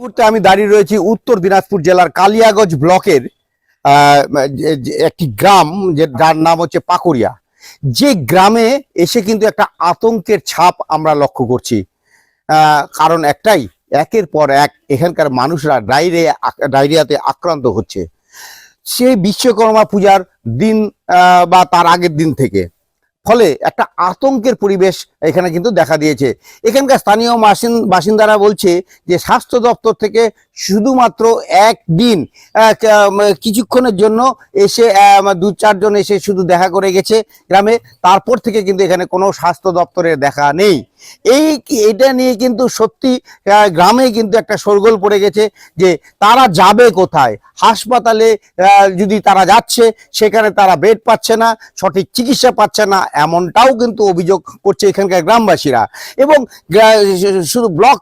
মুহূর্তে আমি দাঁড়িয়ে রয়েছি উত্তর দিনাজপুর জেলার কালিয়াগঞ্জ ব্লকের একটি গ্রাম যার নাম হচ্ছে পাকুড়িয়া। যে গ্রামে এসে কিন্তু একটা আতঙ্কের ছাপ আমরা লক্ষ্য করছি। কারণ একটাই, একের পর এক এখানকার মানুষরা ডায়রিয়া, ডায়রিয়াতে আক্রান্ত হচ্ছে। সেই বিশ্বকর্মা পূজার দিন বা তার আগের দিন থেকে ফলে একটা আতঙ্কের পরিবেশ এখানে কিন্তু দেখা দিয়েছে। এখানকার স্থানীয় বাসিন্দারা বলছে যে স্বাস্থ্য দপ্তর থেকে শুধুমাত্র একদিন কিছুক্ষণের জন্য এসে দু চারজন এসে শুধু দেখা করে গেছে গ্রামে। তারপর থেকে কিন্তু এখানে কোনো স্বাস্থ্য দপ্তরের দেখা নেই। এই এটা নিয়ে কিন্তু সত্যি গ্রামে কিন্তু একটা শোরগোল পড়ে গেছে যে তারা যাবে কোথায়? হাসপাতালে যদি তারা যাচ্ছে, সেখানে তারা বেড পাচ্ছে না, সঠিক চিকিৎসা পাচ্ছে না, এমনটাও কিন্তু অভিযোগ করছে এখানকার গ্রামবাসীরা। এবং শুধু ব্লক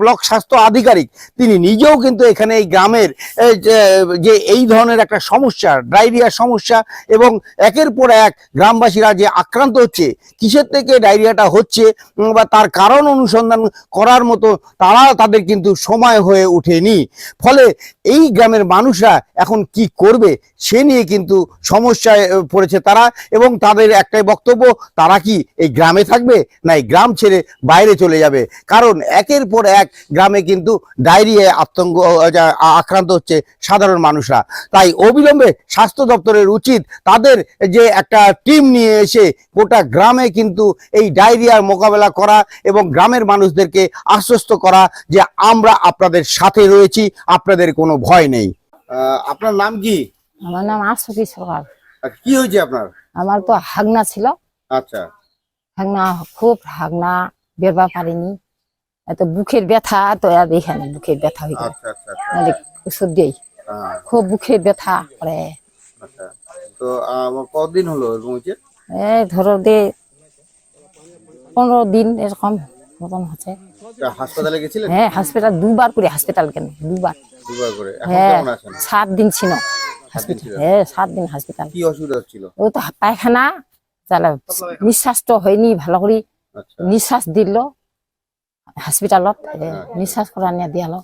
ব্লক স্বাস্থ্য আধিকারিক, তিনি নিজেও কিন্তু এখানে এই গ্রামের যে- এই ধরনের একটা সমস্যা, ডায়রিয়ার সমস্যা এবং একের পর এক গ্রামবাসীরা যে আক্রান্ত হচ্ছে, কিসের থেকে ডায়রিয়াটা হচ্ছে বা তার কারণ অনুসন্ধান করার মতো তারা তাদের কিন্তু সময় হয়ে ওঠেনি। ফলে এই গ্রামের মানুষরা এখন কি করবে, সে নিয়ে কিন্তু সমস্যায় পড়েছে তারা এবং তাদের একটাই বক্তব্য, তারা কি এই গ্রামে থাকবে না এই গ্রাম ছেড়ে বাইরে চলে যাবে? কারণ একের পর এক গ্রামে কিন্তু ডায়রিয়ায় আতঙ্ক আক্রান্ত হচ্ছে সাধারণ মানুষরা। তাই অবিলম্বে স্বাস্থ্য দপ্তরের উচিত তাদের যে একটা টিম নিয়ে এসে গোটা গ্রামে কিন্তু এই ডায়রিয়ার মোকাবেলা করা এবং গ্রামের মানুষদেরকে আশ্বস্ত করা যে আমরা আপনাদের সাথে রয়েছি আপনাদের কোনো ভয় নেই। আপনার নাম কি? আমার নাম আশুকি সরকার কি হয়েছে আপনার? আমার তো হাগনা ছিল। আচ্ছা। হাগনা খুব হাগনা বেরবা পারিনি। এত বুকের ব্যথা তো আর এখানে বুকের ব্যথা হয়ে গেল। আচ্ছা আচ্ছা নাহলে ওষুধ দিই। হ্যাঁ, খুব বুকের ব্যথা করে। আচ্ছা। তো কতদিন হলো এরকম হচ্ছে এই ধরো দে পনেরো দিন এরকম মতন হচ্ছে। হাসপাতালে গেছিলেন? হ্যাঁ হসপিটাল দুবার করে হসপিটাল কেন? দুবার। দুবার করে। হ্যাঁ সাত দিন ছিল। হসপিটাল ছিল? হ্যাঁ সাত দিন হসপিটাল কি অসুবিধা হচ্ছিল? ও তো পায়খানা তাহলে নিঃশ্বাস তো হয়নি ভালো করে। আচ্ছা। নিঃশ্বাস দিল হসপিটালত নিঃশ্বাস করা নিয়ে দিয়াল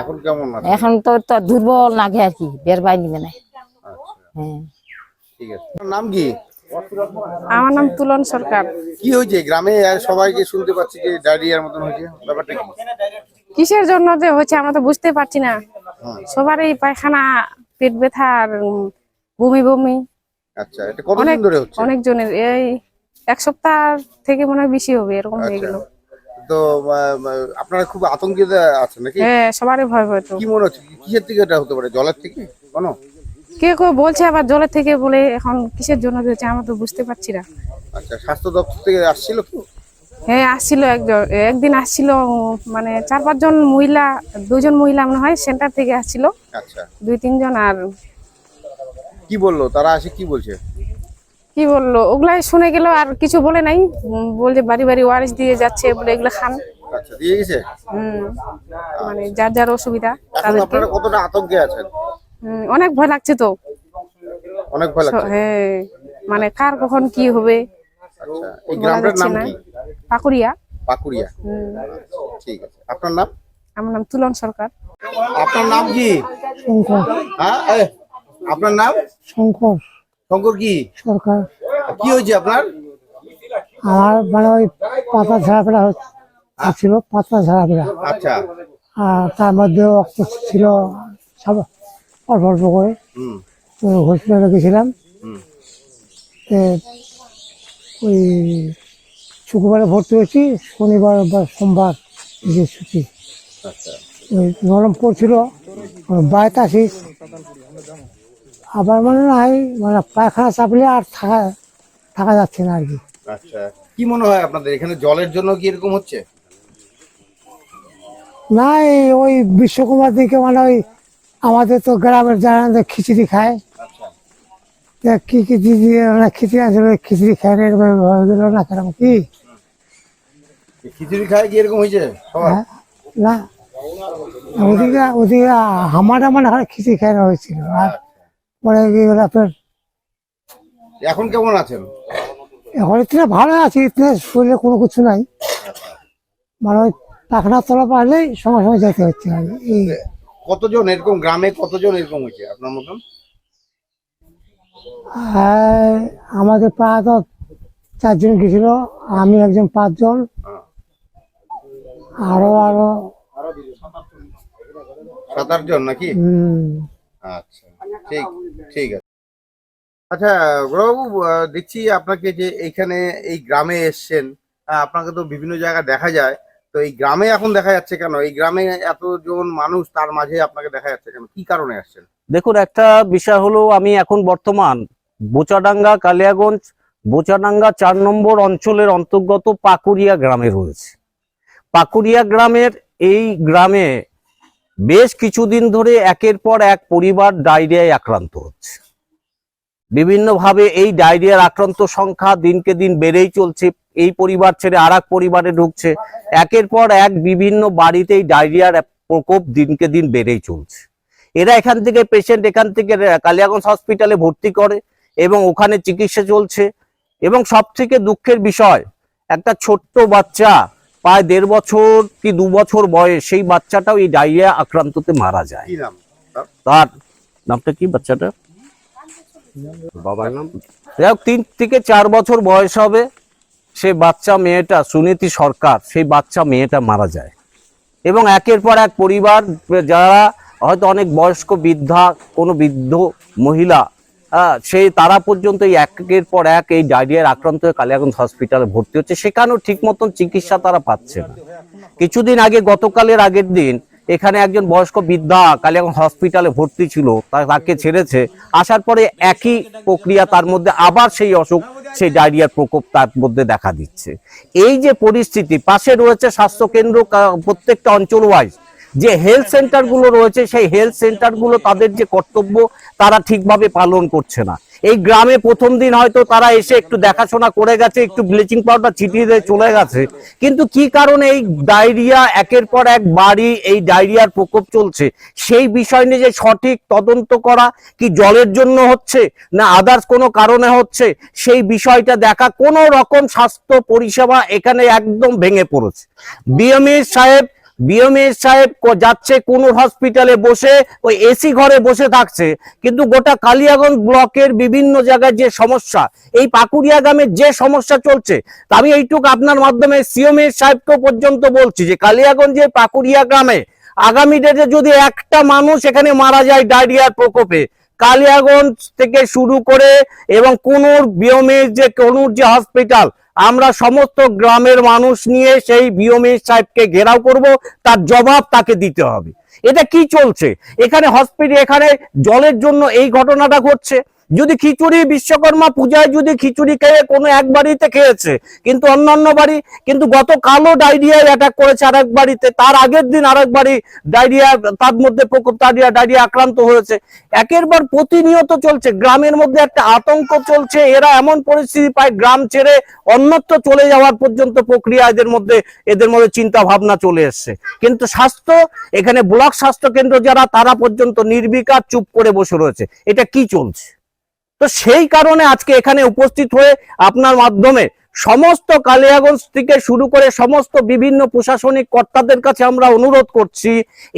এখন কেমন এখন তো তো দুর্বল লাগে আর কি বের বাই নিবে না আচ্ছা। হ্যাঁ ঠিক আছে। আপনার নাম কি? আমার নাম তুলন সরকার। কি হয়েছে গ্রামে সবাইকে শুনতে পাচ্ছি যে ডায়রিয়ার মতন হয়েছে ব্যাপারটা কি? কিসের জন্য যে হচ্ছে আমরা তো বুঝতে পারছি না। হুম। সবারই পায়খানা পেট ব্যথা আর বমি বমি। আচ্ছা এটা কতদিন অনেক- ধরে হচ্ছে? অনেক জনের এই এক সপ্তাহ থেকে মনে হয় বেশি হবে এরকম হয়ে আচ্ছা। গেল। তো আপনারা খুব আতঙ্কিত আছেন নাকি? হ্যাঁ সবারই ভয় ভয় তো। কি মনে হচ্ছে? কিসের থেকে এটা হতে পারে? জলের থেকে? কোনো? কে কেউ বলছে আবার জলের থেকে বলে এখন কিসের জন্য আমরা তো বুঝতে পারছি না। আচ্ছা স্বাস্থ্য দপ্তর থেকে আসছিল তো হ্যাঁ আসছিল একজন একদিন আসছিল মানে চার পাঁচজন মহিলা দুজন মহিলা মনে হয় সেন্টার থেকে আসছিল। আচ্ছা। দুই তিনজন আর কি বলল? তারা আসে কি বলছে? কি বলল? ওগুলাই শুনে গেল আর কিছু বলে নাই। বলছে বাড়ি বাড়ি ওয়ারিস দিয়ে যাচ্ছে বলে এগুলো খান। আচ্ছা দিয়ে গেছে হুম মানে যার যার অসুবিধা এখন আপনারা কতটা আতঙ্কে আছেন? হুম, অনেক ভয় লাগছে তো। অনেক ভয় লাগছে? হ্যাঁ মানে কার কখন কি হবে? আচ্ছা এই বলা গ্রামটার নাম কি? পাকুড়িয়া। পাকুড়িয়া। হুম, ঠিক আছে আপনার নাম? আমার নাম তুলন সরকার। আপনার নাম কি? শঙ্কর। হ্যাঁ আপনার নাম? শঙ্কর। শঙ্কর কি? সরকার কি হয়েছে আপনার? আমার মানে ওই পাতা ঝাড়াপেড়া ছিল পাতা ঝাড়াপেড়া। আচ্ছা। আর তার মধ্যে রক্ত ছিল সব অল্প অল্প করে। তো হসপিটালে গেছিলাম। ওই শুক্রবারে ভর্তি হয়েছি শনিবার বা সোমবার যে ছুটি। আচ্ছা। ওই নরম পড়ছিল বাড়িতে আসিস আবার মনে হয় মানে পায়খানা চাপলে আর থাকা থাকা যাচ্ছে না আর কি। আচ্ছা কি মনে হয় আপনাদের? এখানে জলের জন্য কি এরকম হচ্ছে? না এই ওই বিশ্বকুমার দিকে মানে ওই আমাদের তো গ্রামের যারা খিচুড়ি খায়। আচ্ছা। কি কি দিদি মানে খিচুড়ি আছে ওই খিচুড়ি খায় না এরকম না কি? খিচুড়ি খায় কি এরকম হয়েছে হ্যাঁ না। ওদিকে ওদিকে আমার মানে খিচুড়ি খায় না হয়েছিল। আর গেল আপনার এখন কেমন আছেন? এখন ইতনে ভালো আছি ইতনে শরীরে কোনো কিছু নাই। মানে ওই পাখনা তলা পারলেই সময় সময় যেতে হচ্ছে আর এই কতজন এরকম গ্রামে কতজন এরকম হয়েছে আপনার মতন? আর আমাদের প্রায়ত চারজন গেছিল আমি একজন পাঁচজন। আরও আরও। সাত আটজন নাকি? আচ্ছা। ঠিক ঠিক আছে। আচ্ছা গৌরবাবু দেখছি আপনাকে যে এইখানে এই গ্রামে এসছেন আপনাকে তো বিভিন্ন জায়গায় দেখা যায় তো এই গ্রামে এখন দেখা যাচ্ছে কেন? এই গ্রামে এতজন মানুষ তার মাঝে আপনাকে দেখা যাচ্ছে কেন? কি কারণে আসছেন? দেখুন একটা বিষয় হলো আমি এখন বর্তমান বোচাডাঙ্গা কালিয়াগঞ্জ বোচাডাঙ্গা চার নম্বর অঞ্চলের অন্তর্গত পাকুরিয়া গ্রামে রয়েছে। পাকুড়িয়া গ্রামের এই গ্রামে বেশ কিছুদিন ধরে একের পর এক পরিবার ডায়রিয়ায় আক্রান্ত হচ্ছে। বিভিন্নভাবে এই ডায়রিয়ার আক্রান্ত সংখ্যা দিনকে দিন বেড়েই চলছে। এই পরিবার ছেড়ে আর পরিবারে ঢুকছে। একের পর এক বিভিন্ন বাড়িতেই ডায়রিয়ার প্রকোপ দিনকে দিন বেড়েই চলছে। এরা এখান থেকে পেশেন্ট এখান থেকে কালিয়াগঞ্জ হসপিটালে ভর্তি করে এবং ওখানে চিকিৎসা চলছে। এবং সব থেকে দুঃখের বিষয়, একটা ছোট্ট বাচ্চা প্রায় দেড় বছর কি দু বছর বয়স সেই বাচ্চাটাও এই ডায়রিয়া আক্রান্ততে মারা যায়। তার নামটা কি বাচ্চাটা বাবার নাম? যাই হোক, তিন থেকে চার বছর বয়স হবে। সে বাচ্চা মেয়েটা সুনীতি সরকার সেই বাচ্চা মেয়েটা মারা যায়। এবং একের পর এক পরিবার যারা হয়তো অনেক বয়স্ক বৃদ্ধা কোনো বৃদ্ধ মহিলা সেই তারা পর্যন্ত এই একের পর এক এই ডায়রিয়ার আক্রান্ত হয়ে কালিয়াগঞ্জ হসপিটালে ভর্তি হচ্ছে। সেখানেও ঠিক মতন চিকিৎসা তারা পাচ্ছে না। কিছুদিন আগে, গতকালের আগের দিন, এখানে একজন বয়স্ক বৃদ্ধা কালিয়াগঞ্জ হসপিটালে ভর্তি ছিল তাকে ছেড়েছে। আসার পরে একই প্রক্রিয়া তার মধ্যে আবার সেই অসুখ, সেই ডায়রিয়ার প্রকোপ তার মধ্যে দেখা দিচ্ছে। এই যে পরিস্থিতি, পাশে রয়েছে স্বাস্থ্যকেন্দ্র প্রত্যেকটা অঞ্চল ওয়াইজ যে হেলথ সেন্টারগুলো রয়েছে, সেই হেলথ সেন্টারগুলো তাদের যে কর্তব্য, তারা ঠিকভাবে পালন করছে না। এই গ্রামে প্রথম দিন হয়তো তারা এসে একটু দেখাশোনা করে গেছে, একটু ব্লিচিং পাউডার ছিটিয়ে দিয়ে চলে গেছে। কিন্তু কি কারণে এই ডায়রিয়া একের পর এক বাড়ি, এই ডায়রিয়ার প্রকোপ চলছে? সেই বিষয় নিয়ে যে সঠিক তদন্ত করা কি জলের জন্য হচ্ছে, না আদার্স কোনো কারণে হচ্ছে, সেই বিষয়টা দেখা কোনো রকম স্বাস্থ্য পরিষেবা এখানে একদম ভেঙে পড়েছে। বিএমএ সাহেব বিএমএ সাহেব যাচ্ছে কোন হসপিটালে বসে, ওই এসি ঘরে বসে থাকছে। কিন্তু গোটা কালিয়াগঞ্জ ব্লকের বিভিন্ন জায়গায় যে সমস্যা, এই পাকুড়িয়া গ্রামের যে সমস্যা চলছে, আমি এইটুকু আপনার মাধ্যমে সিএমএ সাহেবকে পর্যন্ত বলছি যে কালিয়াগঞ্জের পাকুড়িয়া গ্রামে আগামী ডেটে যদি একটা মানুষ এখানে মারা যায় ডায়রিয়ার প্রকোপে, কালিয়াগঞ্জ থেকে শুরু করে এবং কোনুর বিয়মের যে কোনুর যে হসপিটাল আমরা সমস্ত গ্রামের মানুষ নিয়ে সেই বিওমির সাহেবকে ঘেরাও করব, তার জবাব তাকে দিতে হবে। এটা কি চলছে? এখানে হসপিটাল, এখানে জলের জন্য এই ঘটনাটা ঘটছে। যদি খিচুড়ি বিশ্বকর্মা পূজায় যদি খিচুড়ি খেয়ে কোনো এক বাড়িতে খেয়েছে, কিন্তু অন্যান্য বাড়ি, কিন্তু গতকালও ডায়রিয়ায় অ্যাটাক করেছে আরেক বাড়িতে, তার আগের দিন আরেক বাড়ি ডায়রিয়া, তার মধ্যে প্রকোপ ডায়রিয়া ডায়রিয়া আক্রান্ত হয়েছে। একের পর প্রতিনিয়ত চলছে, গ্রামের মধ্যে একটা আতঙ্ক চলছে, এরা এমন পরিস্থিতি পায়, গ্রাম ছেড়ে অন্যত্র চলে যাওয়ার পর্যন্ত প্রক্রিয়া এদের মধ্যে এদের মধ্যে চিন্তা ভাবনা চলে এসছে। কিন্তু স্বাস্থ্য, এখানে ব্লক স্বাস্থ্য কেন্দ্র যারা, তারা পর্যন্ত নির্বিকার চুপ করে বসে রয়েছে। এটা কি চলছে? তো সেই কারণে আজকে এখানে উপস্থিত হয়ে আপনার মাধ্যমে সমস্ত কালিয়াগঞ্জ থেকে শুরু করে সমস্ত বিভিন্ন প্রশাসনিক কর্তাদের কাছে আমরা অনুরোধ করছি,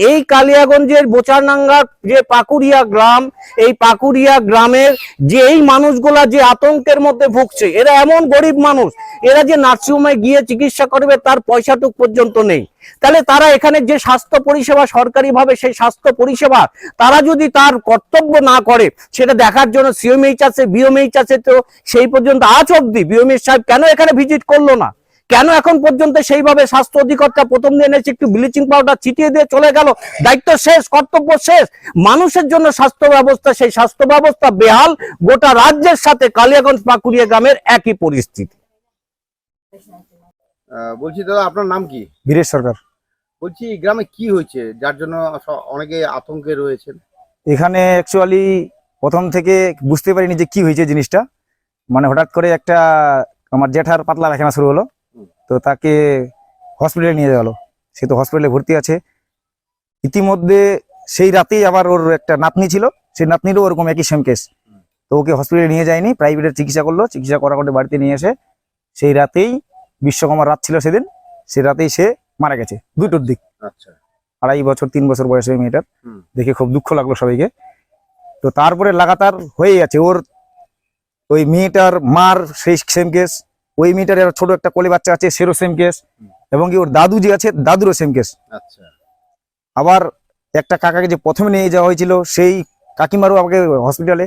এই কালিয়াগঞ্জের বোচারনাঙ্গার যে পাকুড়িয়া গ্রাম, এই পাকুড়িয়া গ্রামের যে এই মানুষগুলা যে আতঙ্কের মধ্যে ভুগছে, এরা এমন গরিব মানুষ, এরা যে নার্সিংহোমে গিয়ে চিকিৎসা করবে তার পয়সাটুক পর্যন্ত নেই। তাহলে তারা এখানে যে স্বাস্থ্য পরিষেবা সরকারিভাবে সেই স্বাস্থ্য পরিষেবা তারা যদি তার কর্তব্য না করে, সেটা দেখার জন্য সিএমএইচ আছে বিএমএইচ আছে তো সেই পর্যন্ত আজ অব্দি বিএমএইচ সাহেব কেন এখানে ভিজিট করল না? কেন এখন পর্যন্ত সেইভাবে স্বাস্থ্য অধিকর্তা প্রথম দিন এসে একটু ব্লিচিং পাউডার ছিটিয়ে দিয়ে চলে গেল? দায়িত্ব শেষ, কর্তব্য শেষ। মানুষের জন্য স্বাস্থ্য ব্যবস্থা, সেই স্বাস্থ্য ব্যবস্থা বেহাল। গোটা রাজ্যের সাথে কালিয়াগঞ্জ পাকুড়িয়া গ্রামের একই পরিস্থিতি। বলছি দাদা আপনার নাম কি? বীরেশ সরকার। বলছি গ্রামে কি হয়েছে? যার জন্য অনেকে আতঙ্কে রয়েছেন। এখানে অ্যাকচুয়ালি প্রথম থেকে বুঝতে পারিনি যে কি হয়েছে জিনিসটা। মানে হঠাৎ করে একটা আমার জ্যাঠার পাতলা পায়খানা শুরু হলো। তো তাকে হসপিটালে নিয়ে যাওয়া হলো। সে তো হসপিটালে ভর্তি আছে। ইতিমধ্যে সেই রাতেই আবার ওর একটা নাতনি ছিল। সেই নাতনিরও ওরকম একই সেম কেস তো ওকে হসপিটালে নিয়ে যায়নি। প্রাইভেটের চিকিৎসা করল। চিকিৎসা করা করে বাড়িতে নিয়ে এসে সেই রাতেই বিশ্বকর্মার রাত ছিল সেদিন সে রাতেই সে মারা গেছে দুটোর দিক। আচ্ছা। আড়াই বছর তিন বছর বয়সে মেয়েটার। দেখে খুব দুঃখ লাগল সবাইকে। তো তারপরে লাগাতার হয়ে যাচ্ছে ওর ওই মেয়েটার মার সেই সেম কেস ওই মেয়েটার ছোট একটা কোলে বাচ্চা আছে সেরও সেম কেস এবং কি ওর দাদু যে আছে দাদুরও সেম কেস আচ্ছা। আবার একটা কাকাকে যে প্রথমে নিয়ে যাওয়া হয়েছিল সেই কাকিমারও আমাকে হসপিটালে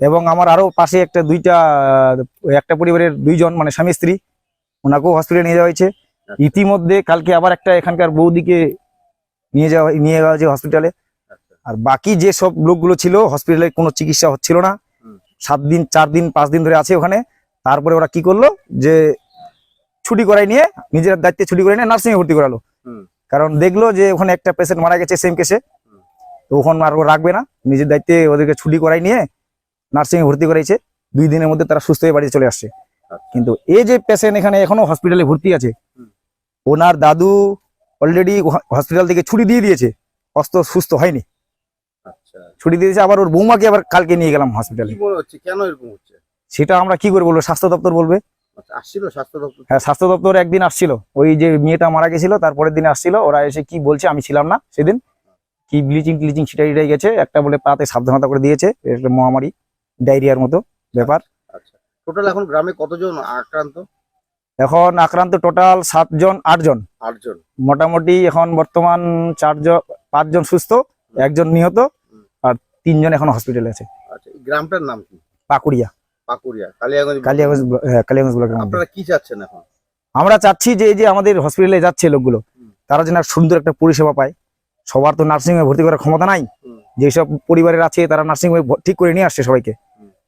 এবং আমার আরও পাশে একটা দুইটা একটা পরিবারের দুইজন মানে স্বামী স্ত্রী ওনাকেও হসপিটালে নিয়ে যাওয়া হয়েছে। ইতিমধ্যে কালকে আবার একটা এখানকার বৌদিকে নিয়ে যাওয়া নিয়ে যাওয়া হয়েছে হসপিটালে আচ্ছা। আর বাকি যে সব লোকগুলো ছিল হসপিটালে কোনো চিকিৎসা হচ্ছিল না। সাত দিন চার দিন পাঁচ দিন ধরে আছে ওখানে। তারপরে ওরা কি করল যে ছুটি করাই নিয়ে নিজের দায়িত্বে ছুটি করে নিয়ে নার্সিংয়ে ভর্তি করালো। কারণ দেখল যে ওখানে একটা পেশেন্ট মারা গেছে সেম কেসে। তো ওখানে আর ও রাখবে না। নিজের দায়িত্বে ওদেরকে ছুটি করাই নিয়ে নার্সিংয়ে ভর্তি করাইছে। দুই দিনের মধ্যে তারা সুস্থ হয়ে বাড়িতে চলে আসছে। কিন্তু এই যে পেশেন্ট এখানে এখনও হসপিটালে ভর্তি আছে ওনার দাদু অলরেডি হসপিটাল থেকে ছুটি দিয়ে দিয়েছে অস্ত সুস্থ হয়নি। আচ্ছা। ছুটি দিয়েছে আবার ওর বৌমাকে আবার কালকে নিয়ে গেলাম হসপিটালে কেন এরকম হচ্ছে? সেটা আমরা কি করে বলব? স্বাস্থ্য দপ্তর বলবে? আচ্ছা, স্বাস্থ্য দপ্তর? হ্যাঁ স্বাস্থ্য দপ্তর একদিন আসছিল। ওই যে মেয়েটা মারা গেছিল তারপরের দিন আসছিল। ওরা এসে কি বলছে আমি ছিলাম না সেদিন। কি ব্লিচিং টিটাই গেছে। একটা বলে পাতে সাবধানতা করে দিয়েছে। মহামারী ডায়রিয়ার মতো ব্যাপার। আচ্ছা টোটাল এখন গ্রামে কতজন আক্রান্ত? এখন আক্রান্ত টোটাল সাতজন আটজন। আটজন। মোটামুটি এখন বর্তমান চারজন পাঁচজন সুস্থ একজন নিহত আর তিনজন এখন হসপিটালে আছে। আচ্ছা গ্রামটার নাম কি? পাকুড়িয়া। পাকুড়িয়া কালিয়াগঞ্জ কালিয়াগঞ্জ হ্যাঁ, কালিয়াগঞ্জ ব্লকের আপনারা কি চাচ্ছেন এখন? আমরা চাচ্ছি যে এই যে আমাদের হসপিটালে যাচ্ছে লোকগুলো তারা যেন সুন্দর একটা পরিষেবা পায়। সবার তো নার্সিং হোমে ভর্তি করার ক্ষমতা নাই। যেসব পরিবারের আছে তারা নার্সিং হোমে ঠিক করে নিয়ে আসছে সবাইকে।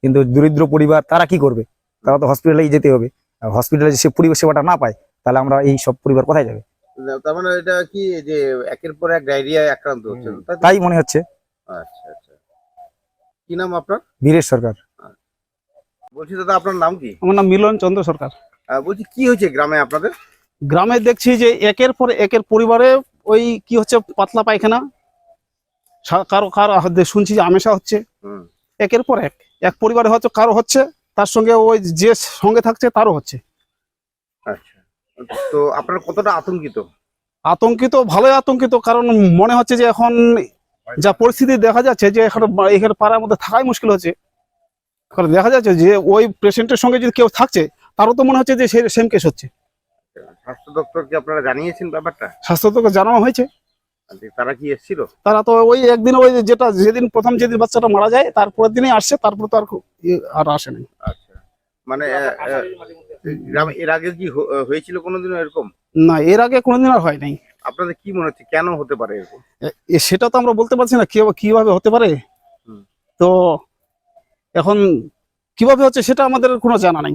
কিন্তু দরিদ্র পরিবার তারা কি করবে? তারা তো হসপিটালেই যেতে হবে। আর হসপিটালে সে পরিবেশ সেবাটা না পায় তাহলে আমরা এই সব পরিবার কোথায় যাবে? তার মানে এটা কি যে একের পর এক আক্রান্ত হচ্ছে? তাই মনে হচ্ছে। আচ্ছা আচ্ছা। কি নাম আপনার? বীরেশ সরকার। বলছি দাদা আপনার নাম কি? আমার নাম মিলন চন্দ্র সরকার। বলছি কি হয়েছে গ্রামে আপনাদের? গ্রামে দেখছি যে একের পর একের পরিবারে ওই কি হচ্ছে পাতলা পায়খানা। কারও কারও শুনছি যে আমেশা হচ্ছে। হুম। একের পর এক। এক পরিবারে হয়তো কারও হচ্ছে তার সঙ্গে ওই যে সঙ্গে থাকছে তারও হচ্ছে। আচ্ছা। তো আপনারা কতটা আতঙ্কিত? আতঙ্কিত ভালোই আতঙ্কিত কারণ মনে হচ্ছে যে এখন যা পরিস্থিতি দেখা যাচ্ছে যে এখানে এখানে পাড়ার মধ্যে থাকাই মুশকিল হচ্ছে। কারণ দেখা যাচ্ছে যে ওই পেশেন্টের সঙ্গে যদি কেউ থাকছে তারও তো মনে হচ্ছে যে সেম কেস হচ্ছে। স্বাস্থ্য দপ্তরকে আপনারা জানিয়েছেন ব্যাপারটা? স্বাস্থ্য তোকে জানানো হয়েছে। তারা কি এসেছিল? তারা তো ওই একদিন ওই যেটা যেদিন প্রথম যেদিন বাচ্চাটা মারা যায় তারপরের দিনই আসছে তারপর তো আর ইয়ে আর আসে নাই। আচ্ছা। মানে গ্রামে এর আগে কি হয়েছিল কোনোদিনও এরকম? না এর আগে কোনোদিন আর হয় নাই আপনাদের কি মনে হচ্ছে কেন হতে পারে এরকম? সেটা তো আমরা বলতে পারছি না কীভাবে হতে পারে? তো এখন কীভাবে হচ্ছে সেটা আমাদের কোনো জানা নাই।